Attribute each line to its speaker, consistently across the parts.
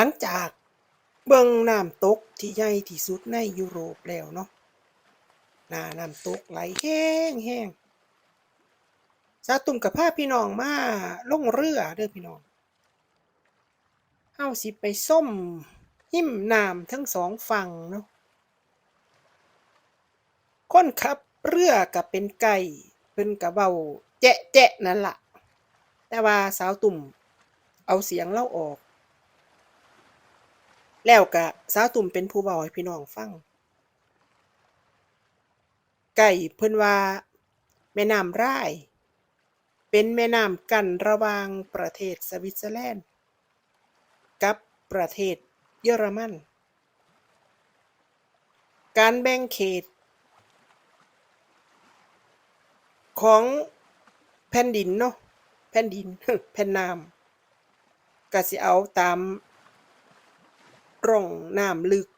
Speaker 1: หลังจากเบิ่งน้ำตกที่ใหญ่ที่สุดในยุโรปแล้วเนาะน้าน้ำตกไหลแห้งแห้งสาตุ่มกับพาพี่น้องมาลงเรือเด้อพี่น้องเฮาสิไปส้มหิมน้ำทั้งสองฝั่งเนาะคนขับเรือกับเป็นไก่เพิ่นกะเว้าแจ๊ะแจ๊ะนั่นล่ะ แต่ว่าสาวตุ่มเอาเสียงเล่าออก แล้วกะสาวตุ่มเป็นผู้เว้าให้พี่น้องฟัง ไก่เพิ่นว่า แม่น้ำร่าย เป็นแม่น้ำกันระหว่างประเทศสวิตเซอร์แลนด์ กับประเทศเยอรมัน การแบ่งเขต ของแผ่นดินเนาะแผ่นดินแผ่นน้ำก็สิเอาตาม ร่องน้ำลึก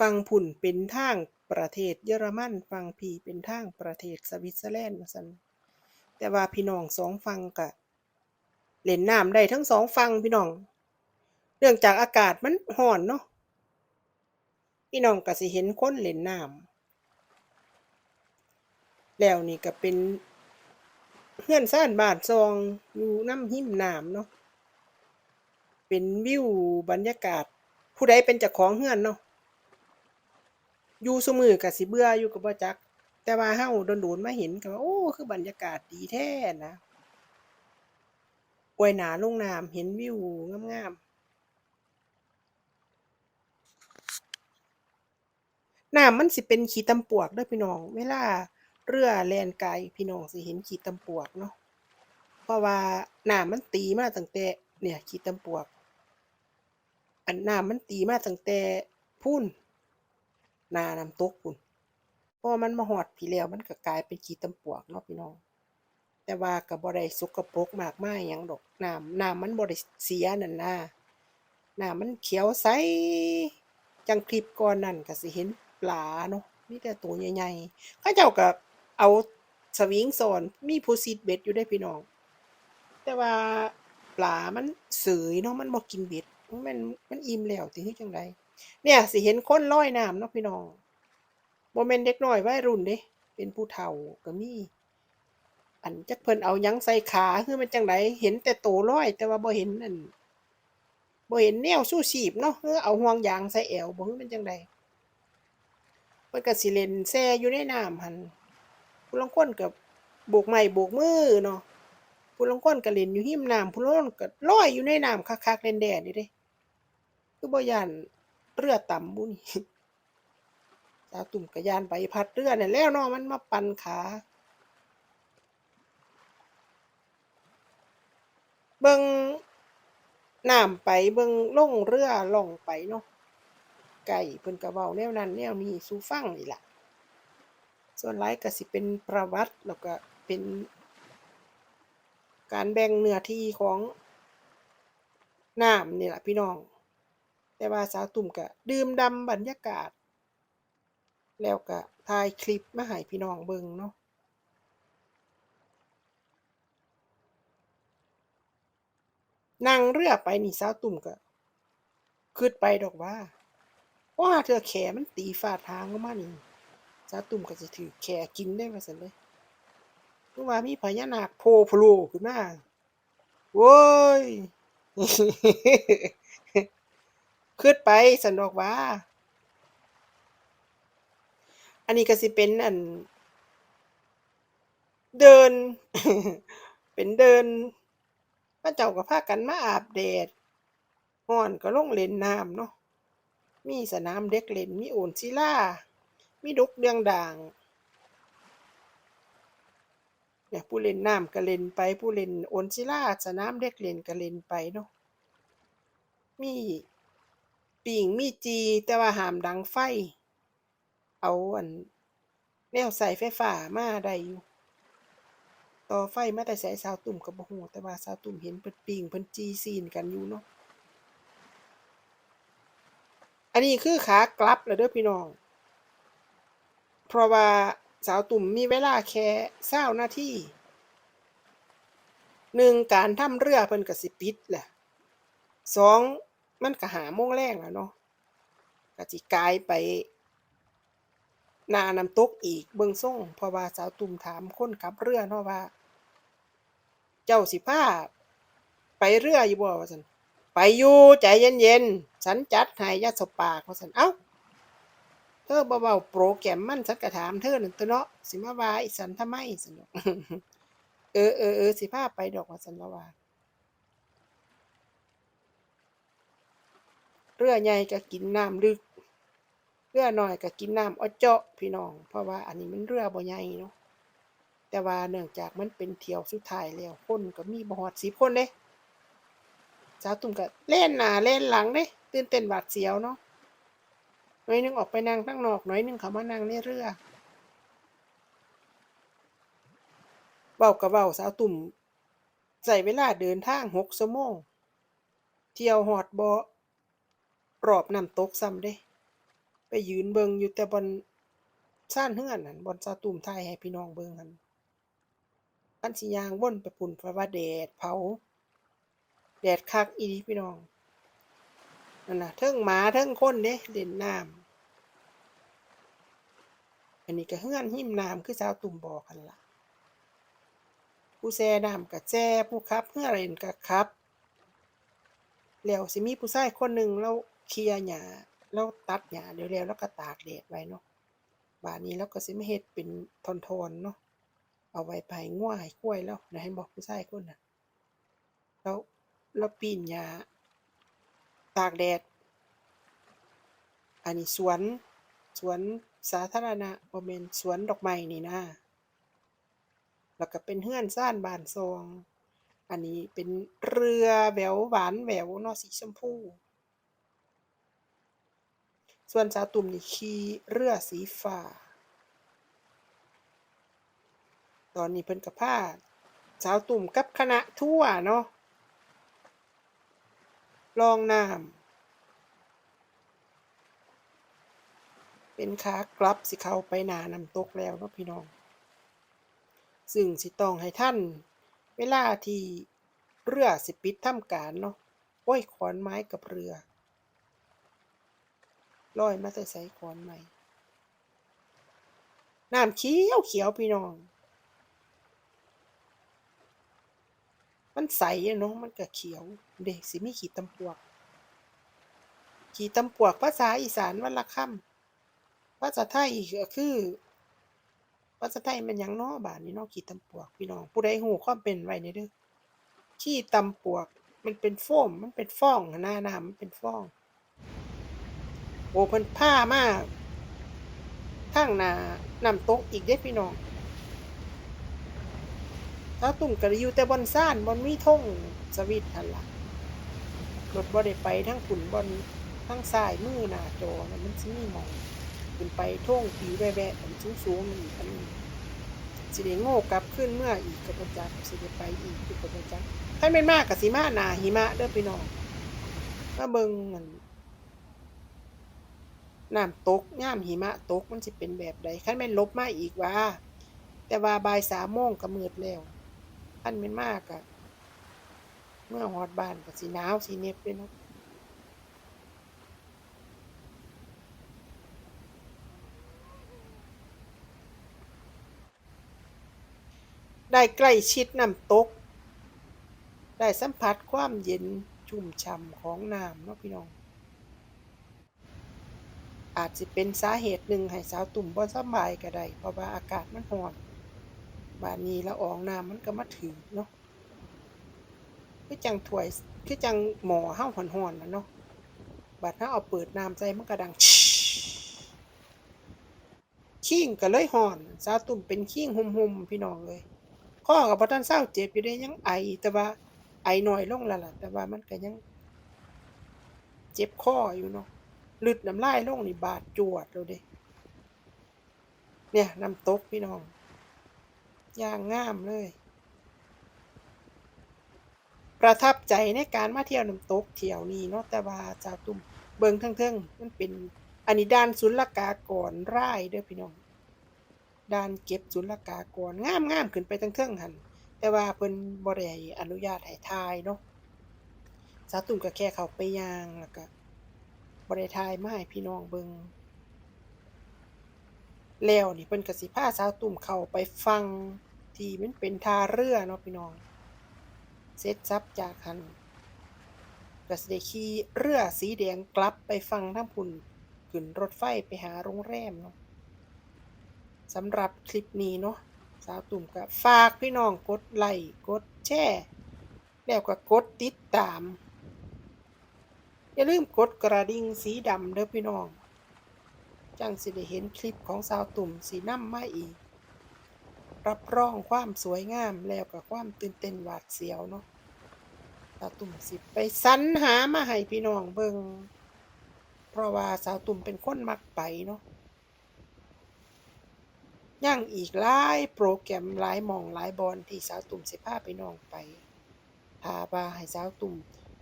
Speaker 1: ฟังผุ่นเป็นทางประเทศเยอรมันฟังพีเป็นทางประเทศสวิตเซอร์แลนด์ว่าซั่นแต่ว่าพี่น้องสองฝั่งก็เล่นน้ำได้ทั้งสองฝั่งพี่น้อง เนื่องจากอากาศมันร้อนเนาะพี่น้องก็สิเห็นคนเล่นน้ำแล้วนี่ก็เป็นเฮือนซ่านบานซองอยู่น้ำหิมน้ำเนาะ เป็นวิวบรรยากาศ ผู้ใดเป็นเจ้าของเฮือนเนาะอยู่ซุมื้อก็สิเบื่ออยู่ก็บ่จัก แต่ว่าเฮาโดนๆมาเห็นก็ว่าโอ้คือบรรยากาศดีแท้นะอวยหนาลงน้ำเห็นวิวงามๆน้ำมันสิเป็นขี้ตำปวกด้อพี่น้องเวลาเรือแล่นไกลพี่น้องสิเห็นขี้ตำปวกเนาะเพราะว่าน้ำมันตีมาตั้งแต่เนี่ยขี้ตำปวก อันน้ำมันตีมาตั้งแต่พู้นนาน้ำตกพู้นพอมันมาฮอดพี่แล้วมันก็กลายเป็นขี้ตำปวกเนาะพี่น้อง แต่ว่าก็บ่ได้สกปรกมากมายหยังดอกน้ำน้ำมันบ่ได้เสียนั่นนะน้ำมันเขียวใสจังคลิปก่อนนั้นก็สิเห็นปลาเนาะมีแต่ตัวใหญ่ๆเขาเจ้าก็เอาสวิงสอนมีผู้ซีดเบ็ดอยู่เด้พี่น้อง แต่ว่าปลามันเสยเนาะมันบ่กินเบ็ด มันมันอิ่มแล้วติคือจั่งใดเนี่ยสิเห็นคนลอยน้ำเนาะพี่น้องบ่แม่นเด็กน้อยวัยรุ่นเดะเป็นผู้เฒ่าก็มีอันจักเพิ่นเอายังใส่ขาคือมันจังใดเห็นแต่โตลอย แต่ว่าบ่เห็นอันบ่เห็นแนวชูชีพเนาะคือเอาห่วงยางใส่แอวบ่คือมันจังใดเพิ่นก็สิเล่นแซ่อยู่ในน้ำหันผู้ลางคนก็โบกไม้โบกมือเนาะผู้ลางคนก็เล่นอยู่ริมน้ำผู้ลางคนก็ลอยอยู่ในน้ำคักๆแด่ๆนี่เดะ คือบ่ยานเรือต่ำบุนี่สาตุ่มก็ย้านใบพัดเรือนั่นแล้วเนาะมันมาปั่นขา เบิ่งน้ำไปเบิ่งล่งเรือล่องไปเนาะไก่เพิ่นก็เว้าแนวนั้นแนวนี้สูฟังนี่ล่ะส่วนหลายก็สิเป็นประวัติแล้วก็เป็นการแบ่งเนื้อที่ของน้ำนี่ล่ะพี่น้อง แต่ว่าสาวตุ่มก็ดื่มดำบรรยากาศ แล้วก็ถ่ายคลิปมาให้พี่น้องเบิ่งเนาะนั่งเรือไปนี่สาวตุ่มก็คิดไปดอกว่าว่าเทื่อแขมันตีฟาดหางลงมานี่สาวตุ่มก็สิถูกแขกินได้ว่าซั่นเดะหรือว่ามีพญานาคโผล่โผล่ขึ้นมาโว้ย คิดไปซั้นดอกว่า อันนี้ก็สิเป็นอัน เดิน เป็นเดินเขาเจ้าก็พากันมาอาบแดดร้อนก็ลงเล่นน้ำเนาะ มีสนามเด็กเล่น มีโอนศิล่า มีดกเดืองด่างเนี่ยผู้เล่นน้ำก็เล่นไป ผู้เล่นโอนศิล่าสนามเด็กเล่นก็เล่นไปเนาะ มี ปิ้งมีจี แต่ว่าห้ามดังไฟ เอาอันแนวสายไฟฟ้ามาได้อยู่ต่อไฟมาแต่ไสสาวตุ่มก็บ่ฮู้แต่ว่าสาวตุ่มเห็นเพิ่นปิ้งเพิ่นจีซีนกันอยู่เนาะอันนี้คือขากลับแล้วเด้อพี่น้อง เพราะว่าสาวตุ่มมีเวลาแค่20นาที่หนึ่งการทำเรือเพิ่นก็สิปิดแหละสอง มันก็หาโมงแรงแล้วเนาะก็สิกลายไปนาน้ำตกอีกเบิงทรงเพราะว่าสาวตุ่มถามคนขับเรือเนาะว่า เจ้าสิพาไปเรืออยู่บ่ว่าซั่นไปอยู่ใจเย็นๆฉันจัดให้อยาสบปากว่าซั่นเอ้าเธอบ่เว้าโปรแกรมมันฉันก็ถามเธอนั่นตัวเนาะสิมาว่าอีสันทำไมซั่นดอกเออเออเออสิพาไปดอกว่าซั่นแล้วว่า เรือใหญ่ก็กินน้ำลึก เรือน้อยก็กินน้ำอ้อเจาะพี่น้อง เพราะว่าอันนี้มันเรือบ่ใหญ่เนาะแต่ว่าเนื่องจากมันเป็นเที่ยวสุดท้ายแล้วคนก็มีบ่ฮอด10คนเด้สาวตุ่มก็เล่นหน้าเล่นหลังเด้ตื่นเต้นหวาดเสียวเนาะหน่อยหนึงออกไปนั่งข้างนอกหน่อยหนึงเขามานั่งในเรือเว้ากับเว้าสาวตุ่มใช้เวลาเดินทางหกชั่วโมงเที่ยวฮอดบ่ รอบน้ำตกซ้ำเด้ ไปยืนเบิงอยู่แต่บนซ่านเฮือนนั่นบนสาตุ่มถ่ายให้พี่น้องเบิงหั่นอันสิยางว่นไปพุ่นเพราะว่าแดดเผา แดดคักอีพี่น้องนั่นนะเทิงหมาเทิงคนเด้เล่นน้ำอันนี้ก็เฮือนหิมน้ำคือสาวตุ่มบอกกันละผู้แช่น้ำก็แช่ผู้ขับเฮือเล่นก็ขับแล้วสิมีผู้ชายคนหนึ่งเรา เคลียหญ้าเราตัดหญ้าเดี๋ยวแล้วแล้วก็ตากแดดไว้เนาะบาดนี้เราก็สิมาเฮ็ดเป็นทอนๆเนาะเอาไว้ไปงัวให้กล้วยแล้วนะเห็นบอกผู้ชายคนน่ะแล้วเราปีนหญ้าตากแดด อันนี้สวนสวนสาธารณะบ่แม่นสวนดอกไม้นี่นะแล้วก็เป็นเรือนซ่านบ้านซอง อันนี้เป็นเรือแหววหวานแหววเนาะสีชมพู ส่วนสาวตุ่มนี่ขี่เรือสีฟ้า ตอนนี้เพิ่นก็พาสาวตุ่มกับคณะทัวร์เนาะลองน้ำเป็นขากลับสิเข้าไปหนาน้ำตกแล้วเนาะพี่น้อง ซึ่งสิต้องให้ท่าน เวลาที่เรือสิปิดทำการเนาะโอ้ยขอนไม้กับเรือ ลอยมาแต่ไสขอนไม้น้ำเขียวเขียวพี่น้อง มันใสเนาะมันก็เขียว เด็กสิมีขีดตำปวก ขีดตำปวกภาษาอีสานวันละคำภาษาไทยก็คือภาษาไทยมันยังเนาะบาดนี้เนาะขีดตำปวก พี่น้อง ผู้ใดฮู้ความเป็นไว้นี่เด้อขี้ตำปวก มันเป็นโฟม มันเป็นฟองหั้นนะน้ำมันเป็นฟอง โอ้เพิ่นพามาทางหนาน้ำตกอีกเด้พี่น้องถ้าตุ่มก็ได้อยู่แต่บอนซ่านบอนมีธงสวิตหันล่ะรถบ่ได้ไปทั้งขุนบอนทั้งซ้ายมือหน้าจอนะมันสิมีหมองขึ้นไปธงปีแวะๆอันสูงๆนั่นอีกอันนึงสิได้โง่กลับขึ้นเมื่ออีกก็บ่จักสิได้ไปอีกคือก็บ่จักถ้าแม่นมากก็สิมาหนาหิมะเด้อพี่น้องมาเบิ่งอัน น้ำตกยามหิมะตกมันสิเป็นแบบใดคันแม่นลบมาอีกว่า แต่ว่าบ่าย3โมงก็มืดแล้วคันแม่นมากอะเมื่อฮอดบ้านก็สิหนาวสิเน็บเลยเนาะได้ใกล้ชิดน้ำตก ได้สัมผัสความเย็นชุ่มฉ่ำของน้ำเนาะพี่น้อง อาจสิเป็นสาเหตุหนึ่งให้สาวตุ่มบ่สบายก็ได้เพราะว่าอากาศมันร้อนบาดนี้ละอองน้ำมันก็มาถึงเนาะคือจังถ้วยคือจังหมอเฮาร้อนๆน่ะเนาะบัดเฮาเอาเปิดน้ำใส่มันก็ดังคิงก็เลยร้อนสาวตุ่มเป็นคิงหุ่มๆพี่น้องเอ้ยคอก็บ่ทันเซาเจ็บอยู่เดะยังไอ แต่ว่าไอหน้อยลงแล้วล่ะ แต่ว่ามันก็ยัง เจ็บคออยู่เนาะ ลึดน้ำลายลงนี่บาดจวดแล้วเดะเนี่ยน้ำตกพี่น้องอย่างงามเลย ประทับใจในการมาเที่ยวน้ำตกเที่ยวนี้เนาะแต่ว่าสาตุ่มเบิ่งเทิงๆมันเป็นอันนี้ด่านศุลกากรร่ายเด้อพี่น้องด่านเก็บศุลกากรงามๆขึ้นไปเทิงหันแต่ว่าเพิ่นบ่ได้อนุญาตให้ถ่ายเนาะสาตุ่มก็แค่เข้าไปยางแล้วก็ บ่ได้ถ่ายมาให้พี่น้องเบิงแล้วนี่เพิ่นก็สิพาสาวตุ่มเข้าไปฟังที่มันเป็นทาเรือเนาะพี่น้องเสร็จสับจากหันก็สิได้ขี่เรือสีแดงกลับไปฟังทางพุ่นขึ้นรถไฟไปหาโรงแรมเนาะสำหรับคลิปนี้เนาะสาวตุ่มก็ฝากพี่น้องกดไลค์กดแชร์แล้วก็กดติดตาม อย่าลืมกดกระดิ่งสีดำเด้อพี่น้อง จังสิได้เห็นคลิปของสาวตุ่มสีน้ำมาอีก รับรองความสวยงามแล้วก็ความตื่นเต้นหวาดเสียวเนาะสาวตุ่มสิไปสรรหามาให้พี่น้องเบิงเพราะว่าสาวตุ่มเป็นคนมักไปเนาะยังอีกหลายโปรแกรมหลายมองหลายบอลที่สาวตุ่มสิพาพี่น้องไปพาบาให้สาวตุ่ม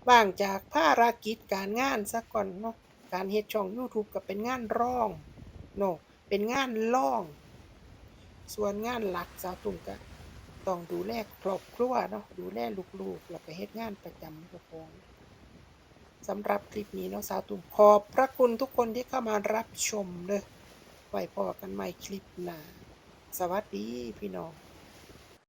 Speaker 1: ว่างจากภารกิจการงานซะก่อนเนาะการเฮ็ดช่อง YouTube ก็เป็นงานรองเนาะเป็นงานรอง ส่วนงานหลักสาวตุ่มก็ต้องดูแลครอบครัวเนาะดูแลลูกๆ แล้วก็เฮ็ดงานประจำของของสำหรับคลิปนี้เนาะสาวตุ่มขอบพระคุณทุกคนที่เข้ามารับชมเด้อไว้พอกันใหม่คลิปหน้าสวัสดีพี่น้อง